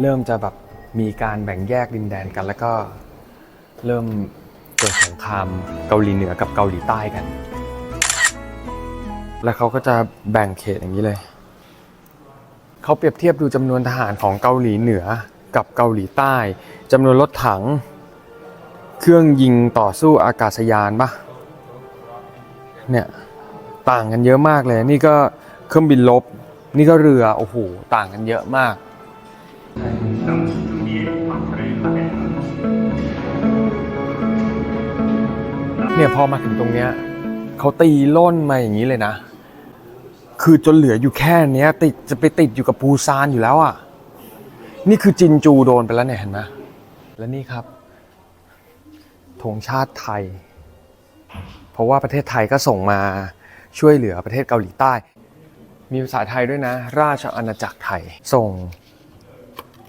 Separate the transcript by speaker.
Speaker 1: เริ่มจะแบบมีการแบ่งแยกดินแดนกัน แล้วก็เริ่มเกิดสงครามเกาหลีเหนือกับเกาหลีใต้กัน แล้วเขาก็จะแบ่งเขตอย่างนี้เลย เขาเปรียบเทียบดูจำนวนทหารของเกาหลีเหนือกับเกาหลีใต้จำนวนรถถัง เครื่องยิงต่อสู้อากาศยานปะเนี่ยต่างกันเยอะมากเลย นี่ก็เครื่องบินลบ นี่ก็เรือ โอ้โห ต่างกันเยอะมาก เนี่ยพอมาถึงตรงเนี้ยเขาตีล่นมาอย่างนี้เลยนะ คือจนเหลืออยู่แค่เนี้ย ติดจะไปติดอยู่กับปูซานอยู่แล้วอะ นี่คือจินจูโดนไปแล้วเนี่ยเห็นไหมและนี่ครับธงชาติไทย เพราะว่าประเทศไทยก็ส่งมาช่วยเหลือประเทศเกาหลีใต้ มีภาษาไทยด้วยนะ ราชอาณาจักรไทย ส่ง